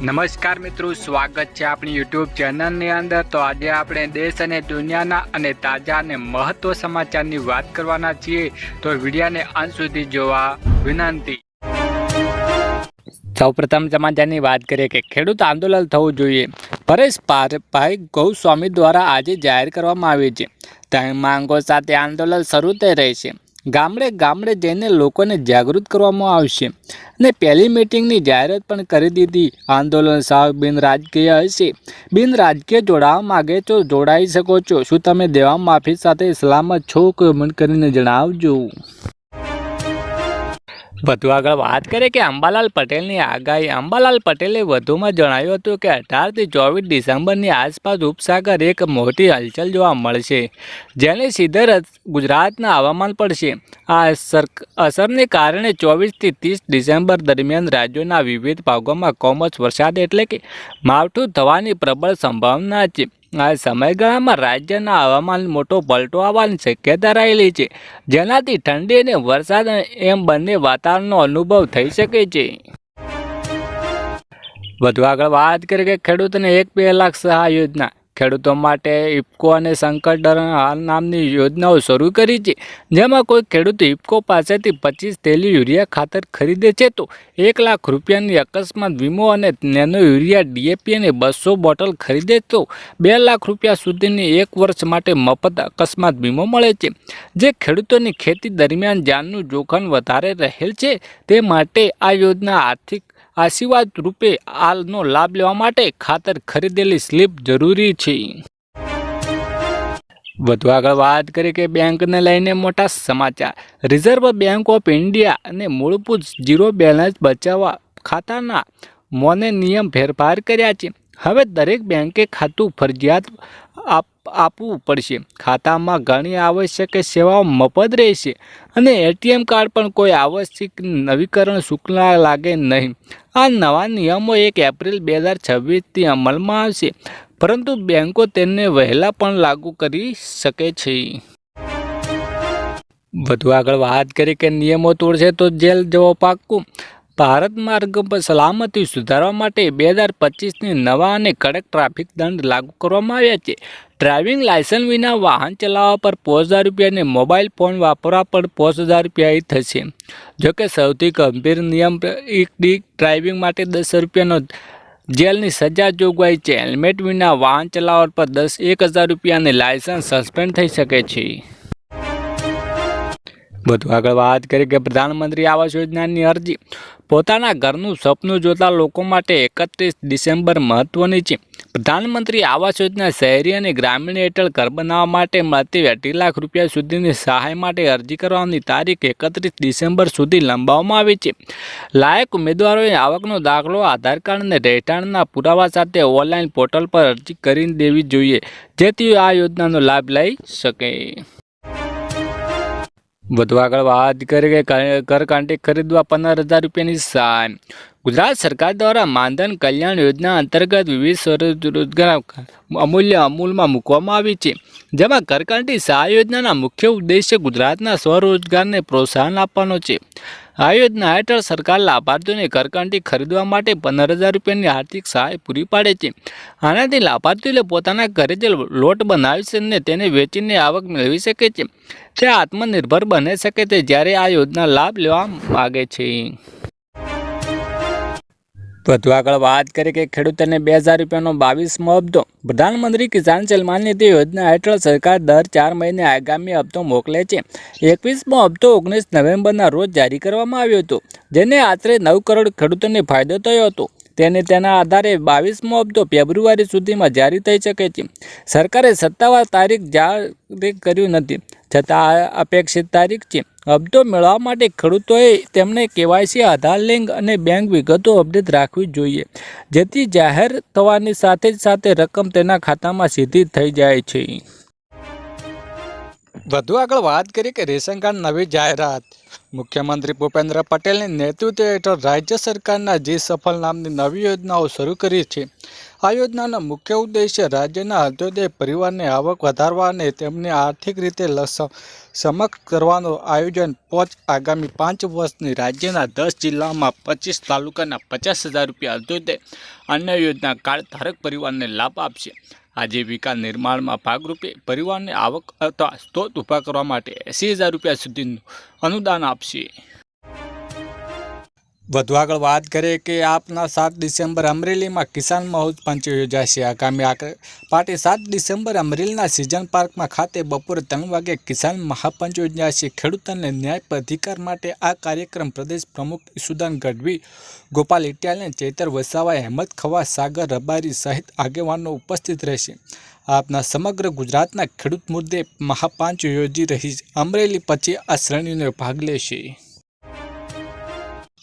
નમસ્કાર મિત્રો, સ્વાગત છે આપણી યુટ્યુબ ચેનલની અંદર. તો આજે આપણે દેશ અને દુનિયાના અને તાજા અને મહત્વ સમાચારની વાત કરવાના છીએ. તો વિડિયાને અંત સુધી જોવા વિનંતી. સૌપ્રથમ સમાચારની વાત કરીએ કે ખેડૂત આંદોલન થવું જોઈએ. પરેશ પારભાઈ ગૌસ્વામી દ્વારા આજે જાહેર કરવામાં આવી છે. માંગો સાથે આંદોલન શરૂ થઈ રહી છે. ગામડે ગામડે જઈને લોકોને જાગૃત કરવામાં આવશે. અને પહેલી મિટિંગની જાહેરાત પણ કરી દીધી. આંદોલન સાવ બિન રાજકીય હશે. બિન રાજકીય જોડાવા માગે તો જોડાઈ શકો છો. શું તમે દેવા માફી સાથે સલામત છો? કમેન્ટ કરીને જણાવજો. વધુ આગળ વાત કરીએ કે અંબાલાલ પટેલની આગાહી. અંબાલાલ પટેલે વધુમાં જણાવ્યું હતું કે અઢારથી ચોવીસ ડિસેમ્બરની આસપાસ ઉપસાગર એક મોટી હલચલ જોવા મળશે, જેની સીધે ગુજરાતના હવામાન પડશે આ અસર અસરને કારણે ચોવીસથી ત્રીસ ડિસેમ્બર દરમિયાન રાજ્યોના વિવિધ ભાગોમાં કોમર્સ વરસાદ એટલે કે માવઠું થવાની પ્રબળ સંભાવના છે. આ સમયગાળામાં રાજ્યના હવામાન મોટો પલટો આવવાની શક્યતા રહેલી છે. જેનાથી ઠંડી અને વરસાદ એમ બંને વાતાવરણનો અનુભવ થઈ શકે છે. વધુ આગળ વાત કરીએ કે ખેડૂતને એક બે લાખ સહાય યોજના ખેડૂતો માટે ઇફકો અને સંકટ હાલ નામની યોજનાઓ શરૂ કરી છે. જેમાં કોઈ ખેડૂત ઇફકો પાસેથી પચીસ થેલી યુરિયા ખાતર ખરીદે છે તો એક લાખ રૂપિયાની અકસ્માત વીમો અને નેનો યુરિયા ડીએપી અને બસો બોટલ ખરીદે તો બે લાખ રૂપિયા સુધીની એક વર્ષ માટે મફત અકસ્માત વીમો મળે છે. જે ખેડૂતોની ખેતી દરમિયાન જાનનું જોખમ વધારે રહેલ છે તે માટે આ યોજના આર્થિક આશીર્વાદ રૂપે આલનો લાભ લેવા માટે ખાતર ખરીદેલી સ્લીપ જરૂરી છે. વધુ આગળ વાત કરીએ કે બેંકને લઈને મોટા સમાચાર. રિઝર્વ બેંક ઓફ ઇન્ડિયા અને મૂળભૂત ઝીરો બેલેન્સ બચાવવા ખાતાના મોને નિયમ ફેરફાર કર્યા છે. હવે દરેક બેંકે ખાતું ફરજિયાત આપ, આપવું પડશે. ખાતામાં ઘણી આવશ્યક સેવાઓ મફત રહેશે અને એટીએમ કાર્ડ પણ કોઈ આવશ્યક નવીકરણ શુલ્ક લાગે નહીં. આ નવા નિયમો એક એપ્રિલ બે હજાર છવ્વીસથી અમલમાં આવશે. પરંતુ બેંકો તેને વહેલા પણ લાગુ કરી શકે છે. વધુ આગળ વાત કરી કે નિયમો તોડશે તો જેલ જવો પાક્કું ભારત માર્ગ પર સલામતી સુધારવા માટે બે હજાર પચીસની નવા અને કડક ટ્રાફિક દંડ લાગુ કરવામાં આવ્યા છે. ડ્રાઇવિંગ લાયસન્સ વિના વાહન ચલાવવા પર પાંચ હજાર રૂપિયા અને મોબાઈલ ફોન વાપરવા પર પાંચ હજાર રૂપિયા થશે. જોકે સૌથી ગંભીર નિયમ એક ડ્રાઇવિંગ માટે દસ રૂપિયાનો જેલની સજા જોગવાઈ છે. હેલ્મેટ વિના વાહન ચલાવવા પર દસ એક હજાર રૂપિયા અને લાયસન્સ સસ્પેન્ડ થઈ શકે છે. વધુ આગળ વાત કરી કે પ્રધાનમંત્રી આવાસ યોજનાની અરજી. પોતાના ઘરનું સપનું જોતા લોકો માટે એકત્રીસ ડિસેમ્બર મહત્વની છે. પ્રધાનમંત્રી આવાસ યોજના શહેરી અને ગ્રામીણ હેઠળ ઘર બનાવવા માટે મળતી અઢી લાખ રૂપિયા સુધીની સહાય માટે અરજી કરવાની તારીખ એકત્રીસ ડિસેમ્બર સુધી લંબાવવામાં આવી છે. લાયક ઉમેદવારોએ આવકનો દાખલો, આધાર કાર્ડ અને રહેઠાણના પુરાવા સાથે ઓનલાઈન પોર્ટલ પર અરજી કરી દેવી જોઈએ, જેથી આ યોજનાનો લાભ લઈ શકે. વધુ આગળ વાત કરીએ કે ઘરકાંટી ખરીદવા પંદર હજાર રૂપિયાની સહાય ગુજરાત સરકાર દ્વારા માનધન કલ્યાણ યોજના અંતર્ગત વિવિધ સ્વરોજગાર અમૂલ્ય અમૂલમાં મૂકવામાં આવી છે. જેમાં ઘરકાંટી સહાય યોજનાના મુખ્ય ઉદ્દેશ્ય ગુજરાતના સ્વરોજગારને પ્રોત્સાહન આપવાનો છે. આ યોજના હેઠળ સરકાર લાભાર્થીઓને ઘરકાંટી ખરીદવા માટે પંદર હજાર રૂપિયાની આર્થિક સહાય પૂરી પાડે છે. આનાથી લાભાર્થીઓ પોતાના ઘરે જે લોટ બનાવી છે અને તેને વેચીને આવક મેળવી શકે છે. તે આત્મનિર્ભર બની શકે છે જ્યારે આ યોજના લાભ લેવા માગે છે. વધુ આગળ વાત કરીએ કે ખેડૂતોને બે હજાર રૂપિયાનો બાવીસમો હપ્તો. પ્રધાનમંત્રી કિસાન સન્માન નિધિ યોજના હેઠળ સરકાર દર ચાર મહિને આગામી હપ્તો મોકલે છે. એકવીસમો હપ્તો ઓગણીસ નવેમ્બરના રોજ જારી કરવામાં આવ્યો હતો, જેને આશરે નવ કરોડ ખેડૂતોને ફાયદો થયો હતો. તેને તેના આધારે બાવીસમો હપ્તો ફેબ્રુઆરી સુધીમાં જારી થઈ શકે છે. સરકારે સત્તાવાર તારીખ જારી કર્યું નથી. છતાં અપેક્ષિત તારીખ છે. હપ્તો મેળવવા માટે ખેડૂતોએ તેમને કેવાયસી, આધાર લિંક અને બેંક વિગતો અપડેટ રાખવી જોઈએ. જેથી જાહેર થવાની સાથે જ સાથે રકમ તેના ખાતામાં સીધી થઈ જાય છે. વધુ આગળ વાત કરીએ કે રેશન કાર્ડ નવી જાહેરાત. મુખ્યમંત્રી ભૂપેન્દ્ર પટેલની નેતૃત્વ હેઠળ રાજ્ય સરકારના જે સફળ નામની નવી યોજનાઓ શરૂ કરી છે, આ યોજનાનો મુખ્ય ઉદ્દેશ્ય રાજ્યના અંત્યોદય પરિવારની આવક વધારવા અને તેમને આર્થિક રીતે સમક્ષ કરવાનું આયોજન પોચ આગામી પાંચ વર્ષની રાજ્યના દસ જિલ્લામાં પચીસ તાલુકાના પચાસ હજાર રૂપિયા અંત્યોદય અન્ય યોજના કાર્ડ ધારક પરિવારને લાભ આપશે. આજીવિકા નિર્માણમાં ભાગરૂપે પરિવારને આવક અથવા સ્ત્રોત ઊભા કરવા માટે એંસી હજાર રૂપિયા સુધીનું અનુદાન આપશે. વધુ આગળ વાત કરીએ કે આપના સાત ડિસેમ્બર અમરેલીમાં કિસાન મહોત્સવ યોજાશે આગામી પાર્ટી સાત ડિસેમ્બર અમરેલીના સિઝન પાર્કમાં ખાતે બપોરે ત્રણ વાગે કિસાન મહાપંચ યોજાશે ખેડૂતોને ન્યાય અધિકાર માટે આ કાર્યક્રમ પ્રદેશ પ્રમુખ ઈસુદાન ગઢવી, ગોપાલ ઇટિયાલને ચેતર વસાવા હેમત ખવા સાગર રબારી સહિત આગેવાનો ઉપસ્થિત રહેશે. આપના સમગ્ર ગુજરાતના ખેડૂત મુદ્દે મહાપાંચ યોજી રહી અમરેલી પછી આ શ્રેણીનો ભાગ લેશે.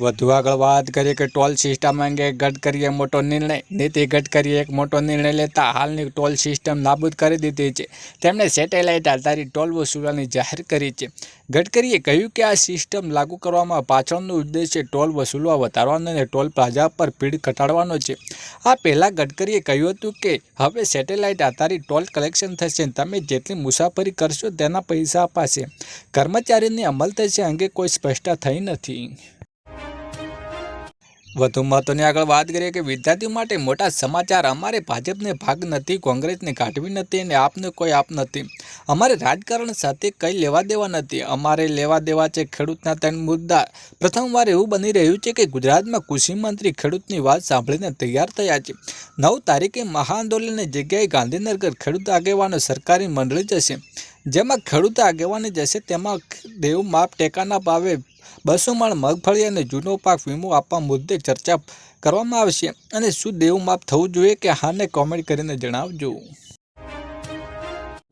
વધુ આગળ વાત કરીએ કે ટોલ સિસ્ટમ અંગે ગડકરીએ મોટો નિર્ણય. નીતિ ગડકરીએ એક મોટો નિર્ણય લેતા હાલની ટોલ સિસ્ટમ નાબૂદ કરી દીધી છે. તેમણે સેટેલાઇટ આધારિત ટોલ વસૂલવાની જાહેર કરી છે. ગડકરીએ કહ્યું કે આ સિસ્ટમ લાગુ કરવામાં પાછળનો ઉદ્દેશ્ય ટોલ વસૂલવા વધારવાનો અને ટોલ પ્લાઝા પર ભીડ ઘટાડવાનો છે. આ પહેલાં ગડકરીએ કહ્યું હતું કે, હવે સેટેલાઇટ આધારિત ટોલ કલેક્શન થશે તમે જેટલી મુસાફરી કરશો તેના પૈસા અપાશે. કર્મચારીની અમલ થશે અંગે કોઈ સ્પષ્ટતા થઈ નથી. વધુ મહત્વની આગળ વાત કરીએ કે વિદ્યાર્થીઓ માટે મોટા સમાચાર અમારે ભાજપને ભાગ નથી, કોંગ્રેસને કાઢવી નથી અને આપને કોઈ આપ નથી. અમારે રાજકારણ સાથે કંઈ લેવા દેવા નથી. અમારે લેવા દેવા છે ખેડૂતના ત્રણ મુદ્દા. પ્રથમવાર એવું બની રહ્યું છે કે ગુજરાતમાં કૃષિ મંત્રી ખેડૂતની વાત સાંભળીને તૈયાર થયા છે. નવ તારીખે મહાઆંદોલનની જગ્યાએ ગાંધીનગર ખેડૂત આગેવાનો સરકારી મંડળી જશે. જેમાં ખેડૂત આગેવાની જશે તેમાં દેવ માપ ટેકાના ભાવે બસો મણ મગફળી અને જૂનો પાક વીમો આપવા મુદ્દે ચર્ચા કરવામાં આવશે. અને શું દેવ માપ થવું જોઈએ કે હાને કોમેન્ટ કરીને જણાવજો.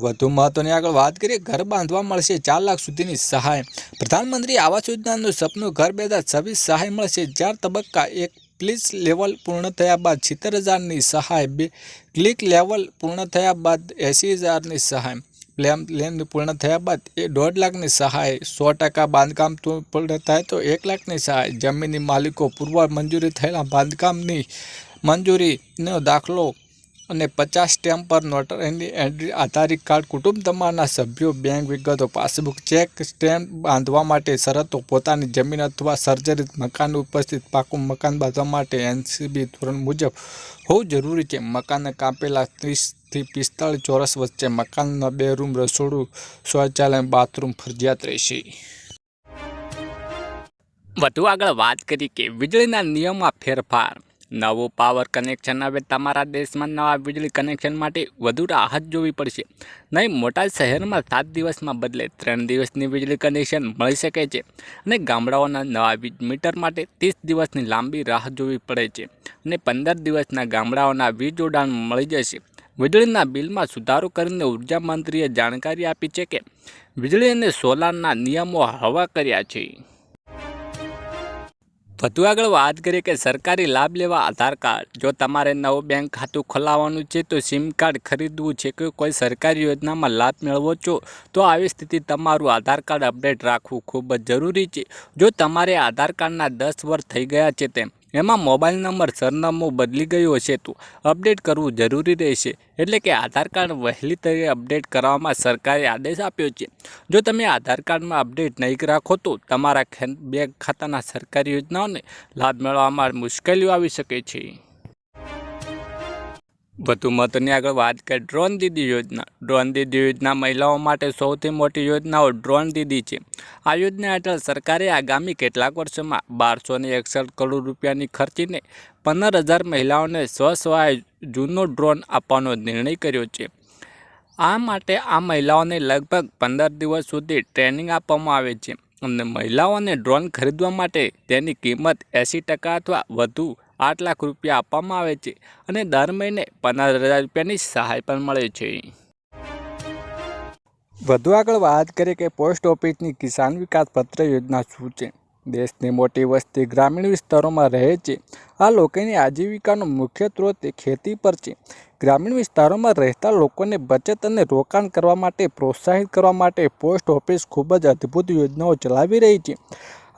વધુ મહત્વની આગળ વાત કરીએ, ઘર બાંધવા મળશે ચાર લાખ સુધીની સહાય. પ્રધાનમંત્રી આવાસ યોજનાનું સપનું ઘર બેદા છવ્વીસ સહાય મળશે. ચાર તબક્કા, એક પ્લીસ લેવલ પૂર્ણ થયા બાદ સિત્તેર હજારની સહાય, બે ક્લિક લેવલ પૂર્ણ થયા બાદ એંસી હજારની સહાય. પ્લેન લેન પૂર્ણ થયા બાદ એ દોઢ લાખની સહાય, સો ટકા બાંધકામ પૂર્ણ થાય તો એક લાખની સહાય. જમીનની માલિકો પૂર્વ મંજૂરી થયેલા બાંધકામની મંજૂરીનો દાખલો અને પચાસ સ્ટેમ્પ પર નોટરીની એન્ટ્રી આધારિત કાર્ડ, કુટુંબ તમારના સભ્યો, બેંક વિગતો, પાસબુક, ચેક સ્ટેમ્પ બાંધવા માટે શરતો, પોતાની જમીન અથવા સર્જરિત મકાન ઉપસ્થિત પાકું મકાન બાંધવા માટે એનસીબી ધોરણ મુજબ હોવું જરૂરી છે. મકાનને કાપેલા ત્રીસથી પિસ્તાળીસ ચોરસ વચ્ચે મકાનના બે રૂમ રસોડું, શૌચાલય, બાથરૂમ ફરજિયાત રહેશે. વધુ આગળ વાત કરી કે વીજળીના નિયમમાં ફેરફાર. નવું પાવર કનેક્શન હવે તમારા દેશમાં નવા વીજળી કનેક્શન માટે વધુ રાહત જોવી પડશે. નહીં, મોટા શહેરમાં સાત દિવસમાં બદલે ત્રણ દિવસની વીજળી કનેક્શન મળી શકે છે અને ગામડાઓના નવા વીજ મીટર માટે ત્રીસ દિવસની લાંબી રાહ જોવી પડે છે અને પંદર દિવસના ગામડાઓના વીજ જોડાણ મળી જશે. વીજળીના બિલમાં સુધારો કરીને ઊર્જા મંત્રીએ જાણકારી આપી છે કે વીજળી અને સોલારના નિયમો હવા કર્યા છે. વધુ આગળ વાત કરીએ કે સરકારી લાભ લેવા આધાર કાર્ડ. જો તમારે નવું બેંક ખાતું ખોલાવવાનું છે તો સિમ કાર્ડ ખરીદવું છે. કે કોઈ સરકારી યોજનામાં લાભ મેળવો છો તો આવી સ્થિતિ તમારું આધાર કાર્ડ અપડેટ રાખવું ખૂબ જ જરૂરી છે. જો તમારે આધાર કાર્ડના દસ વર્ષ થઈ ગયા છે તેમ એમાં મોબાઈલ નંબર, સરનામું બદલી ગયું હશે તો અપડેટ કરવું જરૂરી રહેશે. એટલે કે આધાર કાર્ડ વહેલી તરીકે અપડેટ કરવામાં સરકારે આદેશ આપ્યો છે. જો તમે આધાર કાર્ડમાં અપડેટ નહીં રાખો તો તમારા બેંક ખાતાના સરકારી યોજનાઓને લાભ મેળવવામાં મુશ્કેલીઓ આવી શકે છે. વધુ મહત્વની આગળ વાત કરીએ ડ્રોન દીદી યોજના. ડ્રોન દીદી યોજના મહિલાઓ માટે સૌથી મોટી યોજનાઓ ડ્રોન દીદી છે. આ યોજના હેઠળ સરકારે આગામી કેટલાક વર્ષોમાં બારસો ને એકસઠ કરોડ રૂપિયાની ખર્ચીને પંદર હજાર મહિલાઓને સ્વસહાય જૂનો ડ્રોન આપવાનો નિર્ણય કર્યો છે. આ માટે આ મહિલાઓને લગભગ પંદર દિવસ સુધી ટ્રેનિંગ આપવામાં આવે છે. અને મહિલાઓને ડ્રોન ખરીદવા માટે તેની કિંમત એંસી ટકા અથવા વધુ આઠ લાખ રૂપિયા આપવામાં આવે છે અને દર મહિને પંદર હજાર રૂપિયાની સહાય પણ મળે છે. વધુ આગળ વાત કરીએ કે પોસ્ટ ઓફિસની કિસાન વિકાસ પત્ર યોજના શું છે? દેશની મોટી વસ્તી ગ્રામીણ વિસ્તારોમાં રહે છે. આ લોકોની આજીવિકાનો મુખ્ય સ્ત્રોત ખેતી પર છે. ગ્રામીણ વિસ્તારોમાં રહેતા લોકોને બચત અને રોકાણ કરવા માટે પ્રોત્સાહિત કરવા માટે પોસ્ટ ઓફિસ ખૂબ જ અદ્ભુત યોજનાઓ ચલાવી રહી છે.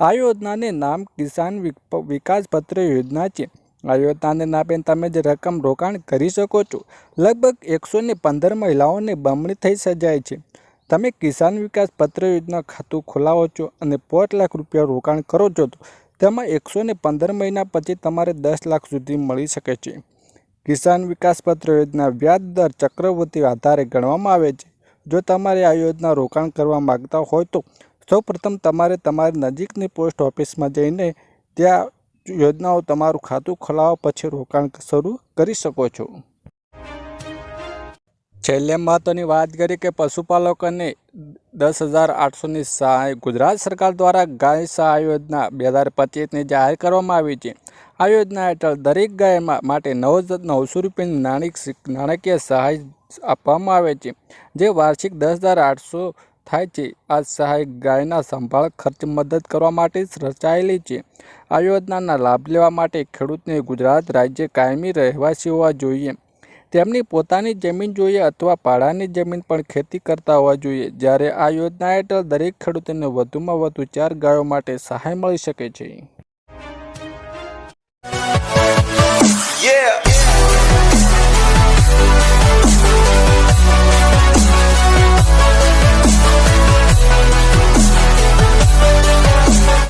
આ યોજનાને નામ કિસાન વિક- વિકાસ પત્ર યોજના છે. આ યોજનાને નામે તમે જે રકમ રોકાણ કરી શકો છો. લગભગ એકસો ને પંદર મહિલાઓને બમણી થઈ સજાય છે. તમે કિસાન વિકાસ પત્ર યોજના ખાતું ખોલાવો છો અને પાંચ લાખ રૂપિયા રોકાણ કરો છો તો તેમાં એકસો ને પંદર મહિના પછી તમારે દસ લાખ સુધી મળી શકે છે. કિસાન વિકાસ પત્ર યોજના વ્યાજ દર ચક્રવૃત્તિ આધારે ગણવામાં આવે છે. જો તમારે આ યોજના રોકાણ કરવા માગતા હોય તો સૌપ્રથમ તમારે તમારી નજીકની પોસ્ટ ઓફિસમાં જઈને ત્યાં યોજનાઓ તમારું ખાતું ખોલાવવા પછી રોકાણ શરૂ કરી શકો છો. છેલ્લે મહત્ત્વની વાત કરી કે પશુપાલકોને દસ હજાર આઠસોની સહાય ગુજરાત સરકાર દ્વારા ગાય સહાય યોજના બે હજાર પચીસની જાહેર કરવામાં આવી છે. આ યોજના હેઠળ દરેક ગાયમાં માટે નવ નવસો રૂપિયાની નાણાકીય સહાય આપવામાં આવે છે, જે વાર્ષિક દસ હજાર આઠસો થાય છે. આ સહાય ગાયના સંભાળ, ખર્ચ, મદદ કરવા માટે રચાયેલી છે. આ યોજનાના લાભ લેવા માટે ખેડૂતને ગુજરાત રાજ્ય કાયમી રહેવાસી હોવા જોઈએ. તેમની પોતાની જમીન જોઈએ અથવા પાડાની જમીન પણ ખેતી કરતા હોવા જોઈએ. જ્યારે આ યોજના હેઠળ દરેક ખેડૂતોને વધુમાં વધુ ચાર ગાયો માટે સહાય મળી શકે છે.